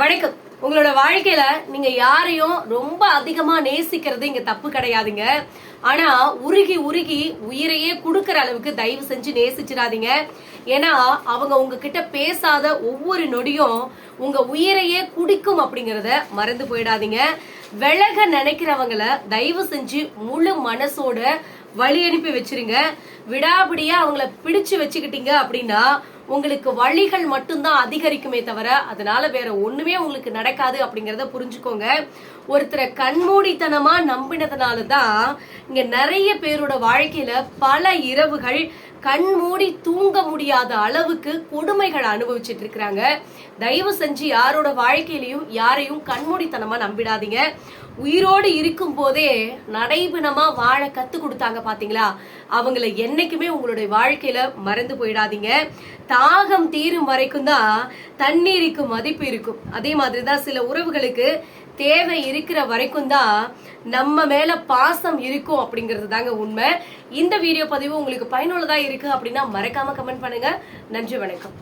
வணக்கம். உங்களோட வாழ்க்கையில நீங்க யாரையும் ரொம்ப அதிகமா நேசிக்கிறது இங்க தப்பு கிடையாதுங்க. ஆனா உருகி உருகி உயிரையே கொடுக்கற அளவுக்கு தயவு செஞ்சு நேசிச்சிடாதீங்க. ஏன்னா அவங்க உங்ககிட்ட பேசாத ஒவ்வொரு நொடியும் உங்க உயிரையே குடிக்கும் அப்படிங்கறத மறந்து போயிடாதீங்க. விலக நினைக்கிறவங்கள தயவு செஞ்சு முழு மனசோட வழி அனுப்பி வச்சிருங்க. விடாபிடியா அவங்கள பிடிச்சு வச்சுக்கிட்டீங்க அப்படின்னா உங்களுக்கு வழிகள் மட்டும்தான் அதிகரிக்குமே தவிர அதனால வேற ஒண்ணுமே உங்களுக்கு நடக்காது அப்படிங்கறத புரிஞ்சுக்கோங்க. ஒருத்தரை கண்மூடித்தனமா நம்பினதுனால தான் இங்க நிறைய பேரோட வாழ்க்கையில பல இரவுகள் கண் மூடி தூங்க முடியாத அளவுக்கு கொடுமைகள் அனுபவிச்சுட்டு இருக்கிறாங்க. தயவு செஞ்சு யாரோட வாழ்க்கையிலையும் யாரையும் கண்மூடித்தனமா நம்பிடாதீங்க. உயிரோடு இருக்கும் போதே நடைபினமா வாழ கத்து கொடுத்தாங்க பாத்தீங்களா? அவங்கள என்னைக்குமே உங்களுடைய வாழ்க்கையில மறந்து போயிடாதீங்க. தாகம் தீரும் வரைக்கும் தான் தண்ணீருக்கு மதிப்பு இருக்கும். அதே மாதிரி தான் சில உறவுகளுக்கு தேவை இருக்கிற வரைக்கும் தான் நம்ம மேல பாசம் இருக்கும் அப்படிங்கிறது தாங்க உண்மை. இந்த வீடியோ பதிவு உங்களுக்கு பயனுள்ளதா இருக்கு அப்படின்னா மறக்காம கமெண்ட் பண்ணுங்க. நன்றி வணக்கம்.